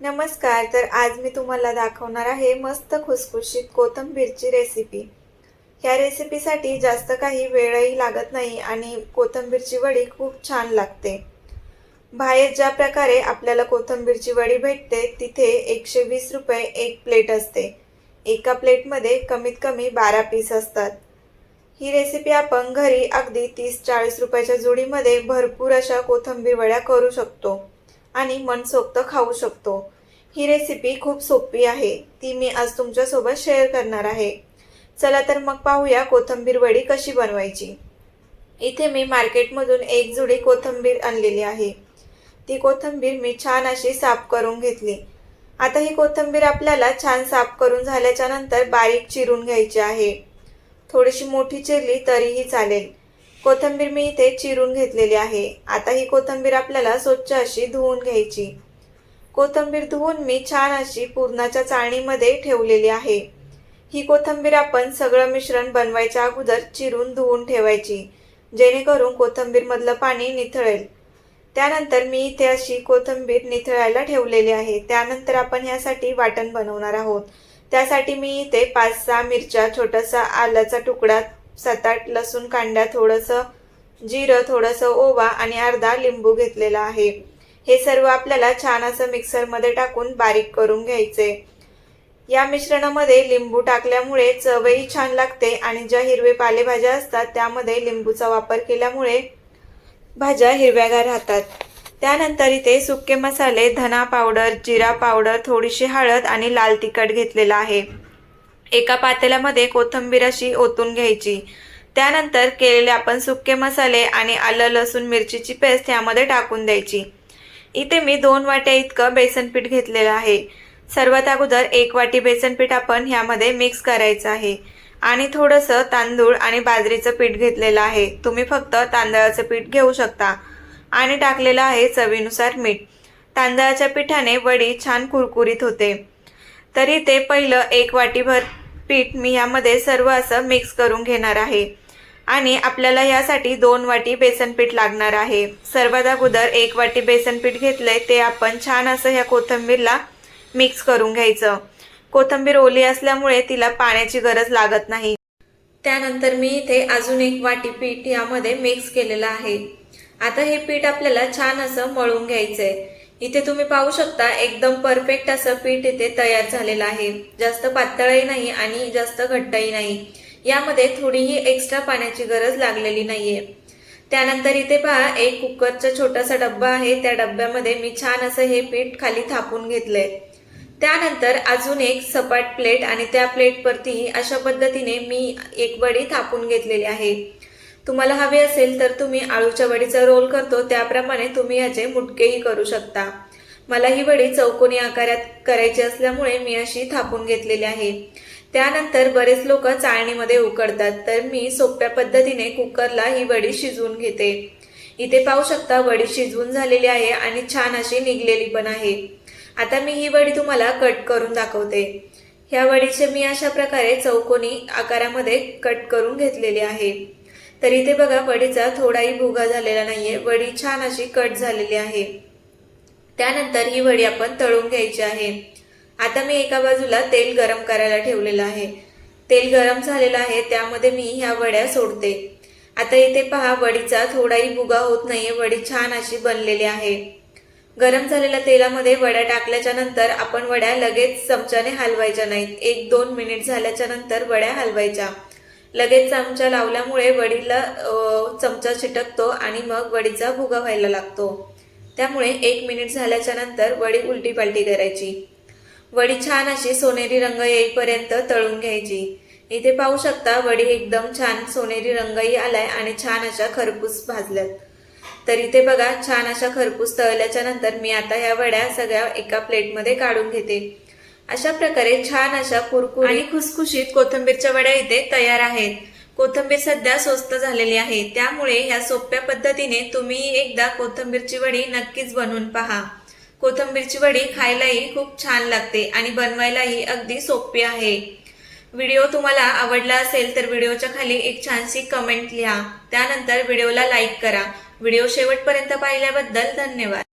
नमस्कार तर आज मी तुम्हाला दाखवणार आहे मस्त खुसखुशीत कोथिंबीरची रेसिपी ह्या रेसिपीसाठी जास्त काही वेळही लागत नाही आणि कोथिंबीरची वडी खूप छान लागते. बाहेर ज्या प्रकारे आपल्याला कोथिंबीरची वडी भेटते तिथे एकशे वीस रुपये एक प्लेट असते. एका प्लेटमध्ये कमीत कमी बारा पीस असतात. ही रेसिपी आपण घरी अगदी तीस चाळीस रुपयाच्या जोडीमध्ये भरपूर अशा कोथंबीर वड्या करू शकतो. आणि मनसोक्त खाऊ शकतो. ही रेसिपी खूप सोपी आहे. ती मी आज तुमच्यासोबत शेअर करणार आहे. चला तर मग पाहूया कोथिंबीर वडी कशी बनवायची. इथे मी मार्केटमधून एक जुडी कोथिंबीर आणलेली आहे. ती कोथिंबीर मी छान अशी साफ करून घेतली. आता ही कोथिंबीर आपल्याला छान साफ करून झाल्याच्यानंतर बारीक चिरून घ्यायची आहे. थोडीशी मोठी चिरली तरीही चालेल. कोथिंबीर मी इथे चिरून घेतलेली आहे. आता ही कोथिंबीर आपल्याला स्वच्छ अशी धुवून घ्यायची. कोथिंबीर धुवून मी छान अशी पूर्णाच्या चाळणीमध्ये ठेवलेली आहे. ही कोथिंबीर आपण सगळं मिश्रण बनवायच्या अगोदर चिरून धुवून ठेवायची जेणेकरून कोथंबीरमधलं पाणी निथळेल. त्यानंतर मी इथे अशी कोथिंबीर निथळायला ठेवलेली आहे. त्यानंतर आपण यासाठी वाटण बनवणार आहोत. त्यासाठी मी इथे पाच सहा मिरच्या छोटासा आल्याचा तुकडा सात आठ लसूण कांड्या थोडंसं जिरं थोडंसं ओवा आणि अर्धा लिंबू घेतलेला आहे. हे सर्व आपल्याला छान असं मिक्सरमध्ये टाकून बारीक करून घ्यायचे. या मिश्रणामध्ये लिंबू टाकल्यामुळे चवही छान लागते आणि ज्या हिरवे पालेभाज्या असतात त्यामध्ये लिंबूचा वापर केल्यामुळे भाज्या हिरव्यागार राहतात. त्यानंतर इथे सुके मसाले धना पावडर जिरा पावडर थोडीशी हळद आणि लाल तिखट घेतलेला आहे. एका पातेल्यामध्ये कोथिंबीर अशी ओतून घ्यायची. त्यानंतर केलेले आपण सुके मसाले आणि आलं लसूण मिरचीची पेस्ट यामध्ये टाकून द्यायची. इथे मी दोन वाट्या इतकं बेसन पीठ घेतलेलं आहे. सर्वात अगोदर एक वाटी बेसन पीठ आपण ह्यामध्ये मिक्स करायचं आहे. आणि थोडंसं तांदूळ आणि बाजरीचं पीठ घेतलेलं आहे. तुम्ही फक्त तांदळाचं पीठ घेऊ शकता. आणि टाकलेलं आहे चवीनुसार मीठ. तांदळाच्या पिठाने वडी छान कुरकुरीत होते. तरी ते पहिलं एक वाटीभर पीठ मी यामध्ये सर्व असं मिक्स करून घेणार आहे. आणि आपल्याला यासाठी दोन वाटी बेसन पीठ लागणार आहे. सर्वात अगोदर एक वाटी बेसन पीठ घेतलंय ते आपण छान असं ह्या कोथिंबीरला मिक्स करून घ्यायचं. कोथिंबीर ओली असल्यामुळे तिला पाण्याची गरज लागत नाही. त्यानंतर मी इथे अजून एक वाटी पीठ यामध्ये मिक्स केलेलं आहे. आता हे पीठ आपल्याला छान असं मळून घ्यायचंय. इथे तुम्ही पाहू शकता एकदम परफेक्ट असं पीठ इथे तयार झालेलं आहे. जास्त पातळही नाही आणि जास्त घट्टही नाही. यामध्ये थोडीही एक्स्ट्रा पाण्याची गरज लागलेली नाहीये. त्यानंतर इथे पहा एक कुकरचा छोटासा डब्बा आहे. त्या डब्यामध्ये मी छान असं हे पीठ खाली थापून घेतलंय. त्यानंतर अजून एक सपाट प्लेट आणि त्या प्लेटवरती अशा पद्धतीने मी एक वडी थापून घेतलेली आहे. तुम्हाला हवे असेल तर तुम्ही आळूच्या वडीचा रोल करतो त्याप्रमाणे तुम्ही याचे मुटकेही करू शकता. मला ही वडी चौकोनी आकारात करायची असल्यामुळे मी अशी थापून घेतलेली आहे. त्यानंतर बरेच लोक चाळणीमध्ये उकडतात तर मी सोप्या पद्धतीने कुकरला ही वडी शिजवून घेते. इथे पाहू शकता वडी शिजवून झालेली आहे आणि छान अशी निघलेली पण आहे. आता मी ही वडी तुम्हाला कट करून दाखवते. ह्या वडीचे मी अशा प्रकारे चौकोनी आकारामध्ये कट करून घेतलेली आहे. तर इथे बघा वडीचा थोडाही भुगा झालेला नाहीये. वडी छान अशी कट झालेली आहे. त्यानंतर ही वडी आपण तळून घ्यायची आहे. आता मी एका बाजूला तेल गरम करायला ठेवलेलं आहे. तेल गरम झालेलं आहे त्यामध्ये मी ह्या वड्या सोडते. आता इथे पहा वडीचा थोडाही भुगा होत नाहीये. वडी छान अशी बनलेली आहे. गरम झालेल्या तेलामध्ये वड्या टाकल्याच्या नंतर आपण वड्या लगेच चमच्याने हलवायच्या नाहीत. एक दोन मिनिट झाल्याच्यानंतर वड्या हलवायच्या. लगेच चमचा लावल्यामुळे वडीला चमचा चिटकतो आणि मग वडीचा भुगा व्हायला लागतो. त्यामुळे एक मिनिट झाल्याच्यानंतर वडी उलटी पालटी करायची. वडी छान अशी सोनेरी रंग येईपर्यंत तळून घ्यायची. इथे पाहू शकता वडी एकदम छान सोनेरी रंगही आलाय आणि छान अशा खरपूस भाजल्यात. तर इथे बघा छान अशा खरपूस तळल्याच्या नंतर मी आता ह्या वड्या सगळ्या एका प्लेटमध्ये काढून घेते. अशा प्रकारे छान अशा कुरकुर आणि खुसखुशीत कोथिंबीरच्या वड्या इथे तयार आहेत. कोथिंबीर सध्या स्वस्त झालेली आहे. त्यामुळे ह्या सोप्या पद्धतीने तुम्ही एकदा कोथिंबीरची वडी नक्कीच बनवून पहा. कोथिंबीरची वडी खायलाही खूप छान लागते आणि बनवायलाही अगदी सोपी आहे. व्हिडिओ तुम्हाला आवडला असेल तर व्हिडिओच्या खाली एक छानशी कमेंट लिहा. त्यानंतर व्हिडिओला लाईक करा. व्हिडिओ शेवटपर्यंत पाहिल्याबद्दल धन्यवाद.